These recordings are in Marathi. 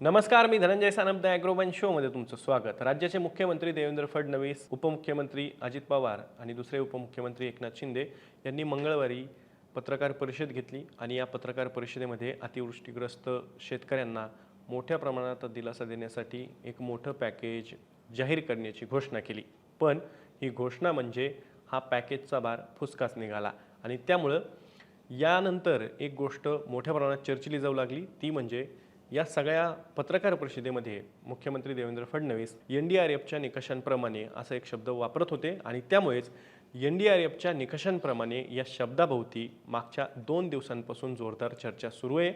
नमस्कार मी धनंजय सानप द ॲग्रोवन शोमध्ये तुमचं स्वागत. राज्याचे मुख्यमंत्री देवेंद्र फडणवीस उपमुख्यमंत्री अजित पवार आणि दुसरे उपमुख्यमंत्री एकनाथ शिंदे यांनी मंगळवारी पत्रकार परिषद घेतली आणि या पत्रकार परिषदेमध्ये अतिवृष्टीग्रस्त शेतकऱ्यांना मोठ्या प्रमाणात दिलासा देण्यासाठी एक मोठं पॅकेज जाहीर करण्याची घोषणा केली. पण ही घोषणा म्हणजे हा पॅकेजचा भार फुसकाच निघाला आणि त्यामुळं यानंतर एक गोष्ट मोठ्या प्रमाणात चर्चिली जाऊ लागली ती म्हणजे या सगळ्या पत्रकार परिषदेमध्ये मुख्यमंत्री Devendra Fadnavis N D R एफच्या निकषांप्रमाणे असा एक शब्द वापरत होते आणि त्यामुळेच एन डी आर एफच्या निकषांप्रमाणे या शब्दाभोवती मागच्या दोन दिवसांपासून जोरदार चर्चा सुरू आहे.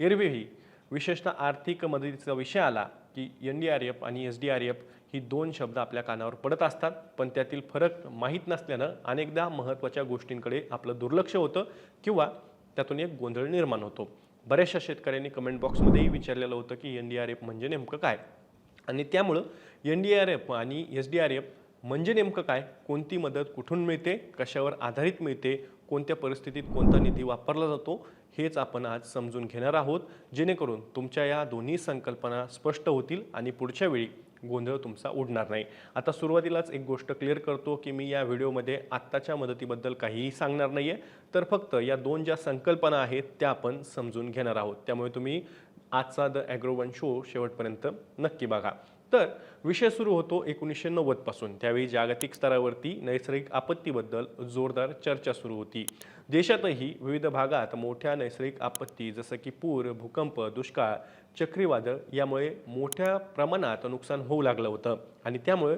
एरवेळी विशेषतः आर्थिक मदतीचा विषय आला की एन डी आर एफ आणि एस डी आर एफ ही दोन शब्द आपल्या कानावर पडत असतात पण त्यातील फरक माहीत नसल्यानं अनेकदा महत्त्वाच्या गोष्टींकडे आपलं दुर्लक्ष होतं किंवा त्यातून एक गोंधळ निर्माण होतो. बऱ्याचशा शेतकऱ्यांनी कमेंट बॉक्समध्येही विचारलेलं होतं की एन डी आर एफ म्हणजे नेमकं काय? आणि त्यामुळं एन डी आर एफ आणि एस डी आर एफ म्हणजे नेमकं काय? कोणती मदत कुठून मिळते? कशावर आधारित मिळते? कोणत्या परिस्थितीत कोणता निधी वापरला जातो? हेच आपण आज समजून घेणार आहोत. जेणेकरून तुमच्या या दोन्ही संकल्पना स्पष्ट होतील आणि पुढच्या वेळी गोंधळ तुमचा उडणार नाही. आता सुरुवातीलाच एक गोष्ट क्लिअर करतो की मी या व्हिडिओमध्ये आत्ताच्या मदतीबद्दल काहीही सांगणार नाही आहे तर फक्त या दोन ज्या संकल्पना आहेत त्या आपण समजून घेणार आहोत. त्यामुळे तुम्ही आजचा द ॲग्रोवन शो शेवटपर्यंत नक्की बघा. तर विषय सुरू होतो एकोणीसशे नव्वदपासून त्यावेळी जागतिक स्तरावरती नैसर्गिक आपत्तीबद्दल जोरदार चर्चा सुरू होती. देशातही विविध भागात मोठ्या नैसर्गिक आपत्ती जसं की पूर भूकंप दुष्काळ चक्रीवादळ यामुळे मोठ्या प्रमाणात नुकसान होऊ लागलं होतं. आणि त्यामुळे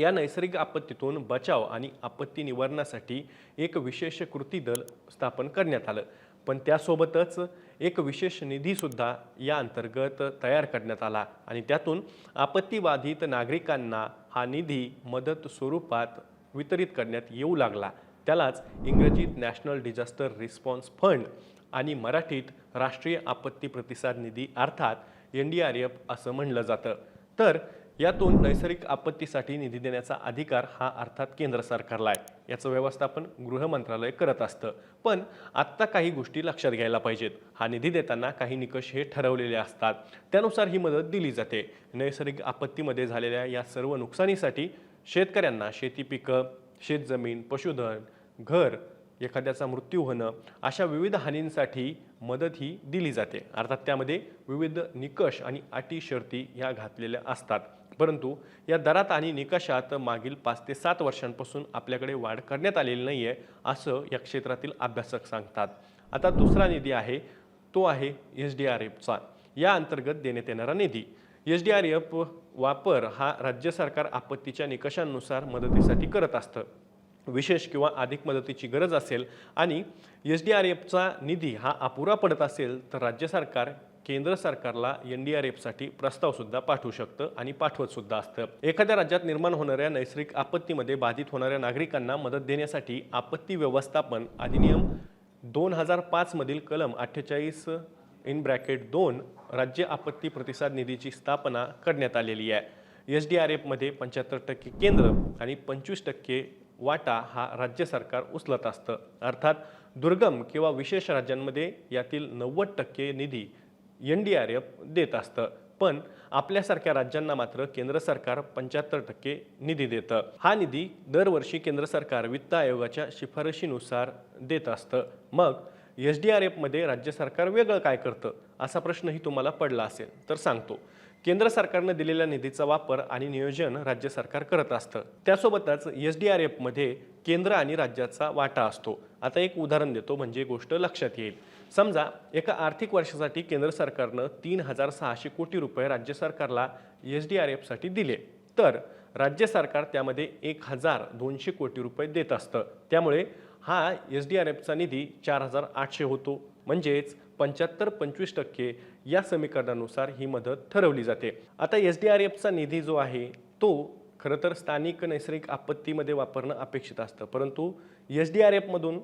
या नैसर्गिक आपत्तीतून बचाव आणि आपत्ती निवारणासाठी एक विशेष कृती दल स्थापन करण्यात आलं. पण त्यासोबतच एक विशेष निधीसुद्धा या अंतर्गत तयार करण्यात आला आणि त्यातून आपत्तीबाधित नागरिकांना हा निधी मदत स्वरूपात वितरित करण्यात येऊ लागला. त्यालाच इंग्रजीत नॅशनल डिझास्टर रिस्पॉन्स फंड आणि मराठीत राष्ट्रीय आपत्ती प्रतिसाद निधी अर्थात एन डी आर एफ असं म्हणलं जातं. तर यातून नैसर्गिक आपत्तीसाठी निधी देण्याचा अधिकार हा अर्थात केंद्र सरकारला आहे. याचं व्यवस्थापन गृह मंत्रालय करत असतं. पण आत्ता काही गोष्टी लक्षात घ्यायला पाहिजेत. हा निधी देताना काही निकष हे ठरवलेले असतात. त्यानुसार ही मदत दिली जाते. नैसर्गिक आपत्तीमध्ये झालेल्या या सर्व नुकसानीसाठी शेतकऱ्यांना शेती पिकं शेतजमीन पशुधन घर एखाद्याचा मृत्यू होणं अशा विविध हानींसाठी मदत ही दिली जाते. अर्थात त्यामध्ये विविध निकष आणि अटी शर्ती ह्या घातलेल्या असतात. परंतु या दरात आणि निकषात मागील पाच ते सात वर्षांपासून आपल्याकडे वाढ करण्यात आलेली नाही आहे असं या क्षेत्रातील अभ्यासक सांगतात. आता दुसरा निधी आहे तो आहे एस डी आर एफचा. या अंतर्गत देण्यात येणारा निधी. एस डी आर एफ वापर हा राज्य सरकार आपत्तीच्या निकषांनुसार मदतीसाठी करत असतं. विशेष किंवा अधिक मदतीची गरज असेल आणि एस डी आर एफचा निधी हा अपुरा पडत असेल तर राज्य सरकार केंद्र सरकारला एन डी आर एफसाठी प्रस्तावसुद्धा पाठवू शकतं आणि पाठवतसुद्धा असतं. एखाद्या राज्यात निर्माण होणाऱ्या नैसर्गिक आपत्तीमध्ये बाधित होणाऱ्या नागरिकांना मदत देण्यासाठी आपत्ती व्यवस्थापन अधिनियम दोन हजार पाचमधील कलम अठ्ठेचाळीस इन ब्रॅकेट दोन राज्य आपत्ती प्रतिसाद निधीची स्थापना करण्यात आलेली आहे. एस डी आर एफमध्ये पंच्याहत्तर टक्के केंद्र आणि पंचवीस टक्के वाटा हा राज्य सरकार उचलत असतं. अर्थात दुर्गम किंवा विशेष राज्यांमध्ये यातील नव्वद टक्के निधी एन डी आर एफ देत असतं. पण आपल्यासारख्या राज्यांना मात्र केंद्र सरकार पंच्याहत्तर टक्के निधी देतं. हा निधी दरवर्षी केंद्र सरकार वित्त आयोगाच्या शिफारशीनुसार देत असतं. मग एस डी आर एफमध्ये राज्य सरकार वेगळं काय करतं? असा प्रश्नही तुम्हाला पडला असेल तर सांगतो. केंद्र सरकारनं दिलेल्या निधीचा वापर आणि नियोजन राज्य सरकार करत असतं. त्यासोबतच एस डी आर एफमध्ये केंद्र आणि राज्याचा वाटा असतो. आता एक उदाहरण देतो म्हणजे गोष्ट लक्षात येईल. समजा एका आर्थिक वर्षासाठी केंद्र सरकारनं तीन हजार सहाशे कोटी रुपये राज्य सरकारला एस डी आर एफसाठी दिले. तर राज्य सरकार त्यामध्ये एक हजार दोनशे कोटी रुपये देत असतं. त्यामुळे हा एस डी आर एफचा निधी चार हजार आठशे होतो. म्हणजेच पंच्याहत्तर पंचवीस टक्के या समीकरणानुसार ही मदत ठरवली जाते. आता एस डी आर एफचा निधी जो आहे तो खरं तर स्थानिक नैसर्गिक आपत्तीमध्ये वापरणं अपेक्षित असतं. परंतु एस डी आर एफमधून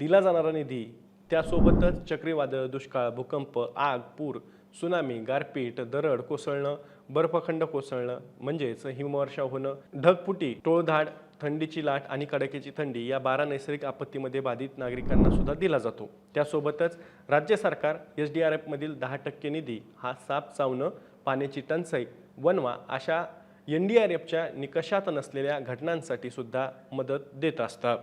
दिला जाणारा निधी त्यासोबतच चक्रीवादळ दुष्काळ भूकंप आग पूर सुनामी गारपीट दरड कोसळणं बर्फखंड कोसळणं म्हणजेच हिमवर्षाव होणं ढगफुटी टोळधाड थंडीची लाट आणि कडाक्याची थंडी या बारा नैसर्गिक आपत्तीमध्ये बाधित नागरिकांना सुद्धा दिला जातो. त्यासोबतच राज्य सरकार एस डी आर एफमधील दहा टक्के निधी हा साप चावणं पाण्याची टंचाई वनवा अशा एन डी आर एफच्या निकषात नसलेल्या घटनांसाठी सुद्धा मदत देत असतं.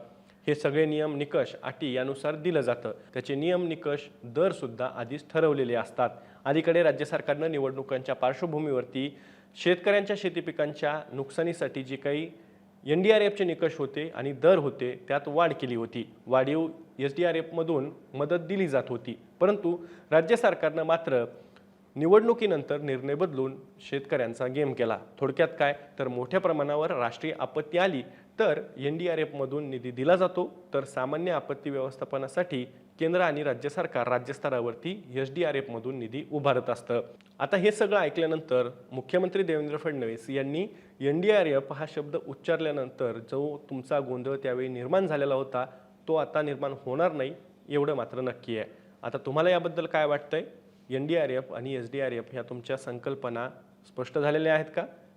हे सगळे नियम निकष अटी यानुसार दिलं जातं. त्याचे नियम निकष दर सुद्धा आधीच ठरवलेले असतात. अलीकडे राज्य सरकारनं निवडणुकांच्या पार्श्वभूमीवरती शेतकऱ्यांच्या शेती पिकांच्या नुकसानीसाठी जी काही एन डी आर एफचे निकष होते आणि दर होते त्यात वाढ केली होती. वाढीव एस डी आर एफमधून मदत दिली जात होती. परंतु राज्य सरकारनं मात्र निवडणुकीनंतर निर्णय बदलून शेतकऱ्यांचा गेम केला. थोडक्यात काय? तर मोठ्या प्रमाणावर राष्ट्रीय आपत्ती आली तर एन डी आर एफमधून निधी दिला जातो. तर सामान्य आपत्ती व्यवस्थापनासाठी केंद्र आणि राज्य सरकार राज्यस्तरावरती एस डी आर एफमधून निधी उभारत असतं. आता हे सगळं ऐकल्यानंतर मुख्यमंत्री देवेंद्र फडणवीस यांनी एन डी आर एफ हा शब्द उच्चारल्यानंतर जो तुमचा गोंधळ त्यावेळी निर्माण झालेला होता तो आता निर्माण होणार नाही एवढं मात्र नक्की आहे. आता तुम्हाला याबद्दल काय वाटतंय? एन डी आर एफ आणि एस डी आर एफ ह्या तुमच्या संकल्पना स्पष्ट झालेल्या आहेत का?